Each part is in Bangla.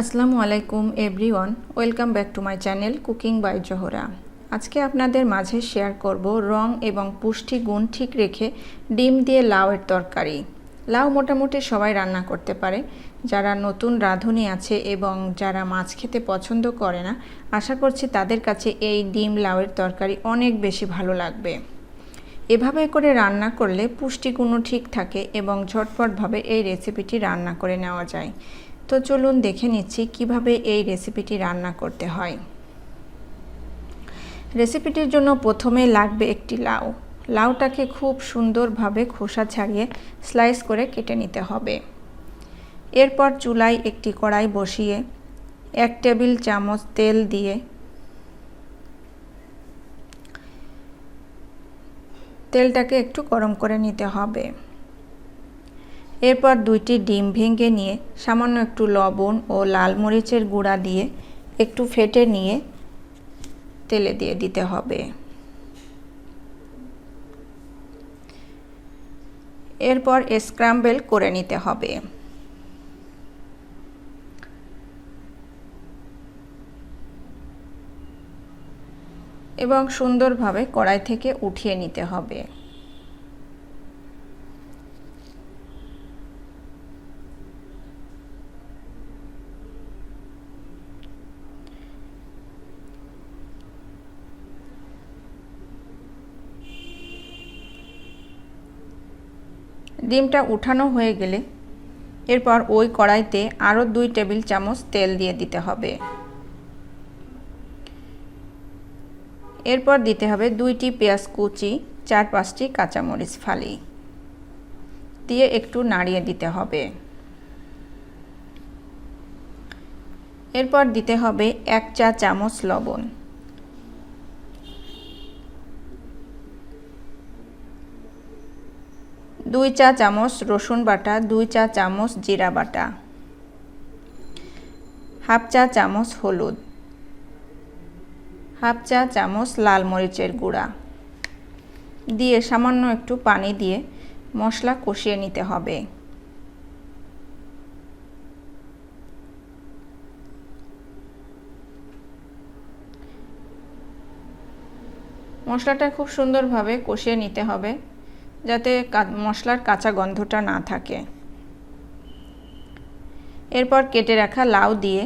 আসসালামু আলাইকুম, everyone. Welcome back to my channel cooking by Zohra. আজকে আপনাদের মাঝে শেয়ার করব রং এবং পুষ্টি গুণ ঠিক রেখে ডিম দিয়ে লাউয়ের তরকারি। লাউ মোটামুটি সবাই রান্না করতে পারে। যারা নতুন রাঁধুনি আছে এবং যারা মাছ খেতে পছন্দ করে না, আশা করছি তাদের কাছে এই ডিম লাউয়ের তরকারি অনেক বেশি ভালো লাগবে। এভাবে করে রান্না করলে পুষ্টিগুণও ঠিক থাকে এবং ঝটপটভাবে এই রেসিপিটি রান্না করে নেওয়া যায়। তো চলুন দেখে নিচ্ছি কীভাবে এই রেসিপিটি রান্না করতে হয়। রেসিপিটির জন্য প্রথমে লাগবে একটি লাউ। লাউটাকে খুব সুন্দরভাবে খোসা ছাড়িয়ে স্লাইস করে কেটে নিতে হবে। এরপর চুলায় একটি কড়াই বসিয়ে এক টেবিল চামচ তেল দিয়ে তেলটাকে একটু গরম করে নিতে হবে। এরপর দুইটি ডিম ভেঙে নিয়ে সামান্য একটু লবণ ও লাল মরিচের গুঁড়া দিয়ে একটু ফেটে নিয়ে তেলে দিয়ে দিতে হবে। এরপর স্ক্রাম্বেল করে নিতে হবে। এবং সুন্দরভাবে কড়াই থেকে উঠিয়ে নিতে হবে। ডিমটা উঠানো হয়ে গেলে এরপর ওই কড়াইতে আরও দুই টেবিল চামচ তেল দিয়ে দিতে হবে। এরপর দিতে হবে দুইটি পেঁয়াজ কুচি, চার পাঁচটি কাঁচামরিচ ফালি। দিয়ে একটু নাড়িয়ে দিতে হবে। এরপর দিতে হবে এক চা চামচ লবণ। দুই চা চামচ রসুন বাটা, দুই চা চামচ জিরা বাটা। হাফ চা চামচ হলুদ। হাফ চা চামচ লাল মরিচের গুঁড়া। দিয়ে সামান্য একটু পানি দিয়ে মশলা কষিয়ে নিতে হবে। মশলাটা খুব সুন্দরভাবে কষিয়ে নিতে হবে। যাতে মশলার কাঁচা গন্ধটা না থাকে। এরপর কেটে রাখা লাউ দিয়ে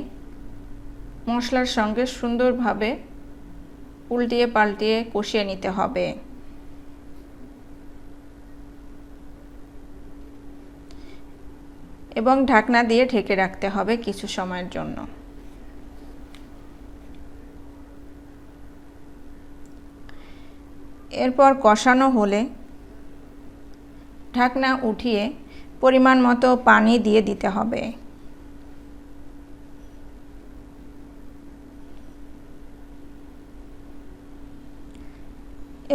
মশলার সঙ্গে সুন্দরভাবে উল্টিয়ে পাল্টিয়ে কষিয়ে নিতে হবে। এবং ঢাকনা দিয়ে ঢেকে রাখতে হবে কিছু সময়ের জন্য। এরপর কষানো হলে ঢাকনা উঠিয়ে পরিমাণ মতো পানি দিয়ে দিতে হবে।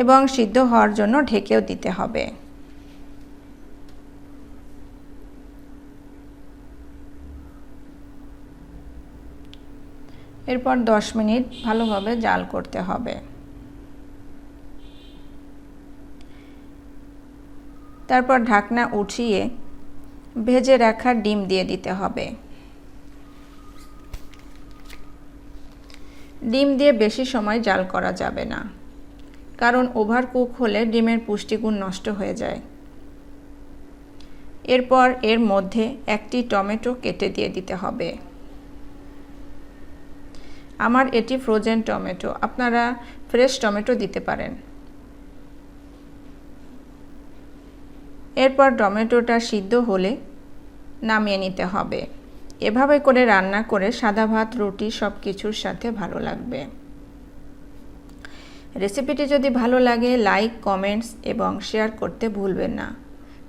এবং সিদ্ধ হওয়ার জন্য ঢেকেও দিতে হবে। এরপর দশ মিনিট ভালোভাবে জাল করতে হবে। তারপর ঢাকনা উঠিয়ে ভেজে রাখা ডিম দিয়ে দিতে হবে। ডিম দিয়ে বেশি সময় জাল করা যাবে না, কারণ ওভার কুক হলে ডিমের পুষ্টিগুণ নষ্ট হয়ে যায়। এরপর এর মধ্যে একটি টমেটো কেটে দিয়ে দিতে হবে। আমার এটি ফ্রোজেন টমেটো, আপনারা ফ্রেশ টমেটো দিতে পারেন। এরপর টমেটোটা সিদ্ধ হলে নামিয়ে নিতে হবে। এভাবে করে রান্না করে সাদা ভাত, রুটি সব কিছুর সাথে ভালো লাগবে। রেসিপিটি যদি ভালো লাগে, লাইক, কমেন্টস এবং শেয়ার করতে ভুলবেন না।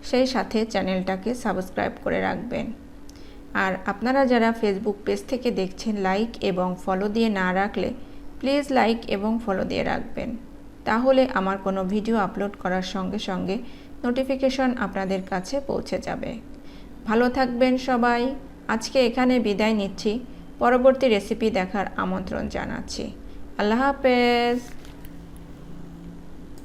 সেই সাথে চ্যানেলটাকে সাবস্ক্রাইব করে রাখবেন। আর আপনারা যারা ফেসবুক পেজ থেকে দেখছেন, লাইক এবং ফলো দিয়ে না রাখলে প্লিজ লাইক এবং ফলো দিয়ে রাখবেন। তাহলে আমার কোনো ভিডিও আপলোড করার সঙ্গে সঙ্গে নোটিফিকেশন আপনাদের কাছে পৌঁছে যাবে। ভালো থাকবেন সবাই। আজকে এখানে বিদায় নিচ্ছি। পরবর্তী রেসিপি দেখার আমন্ত্রণ জানাচ্ছি। আল্লাহ হাফেজ।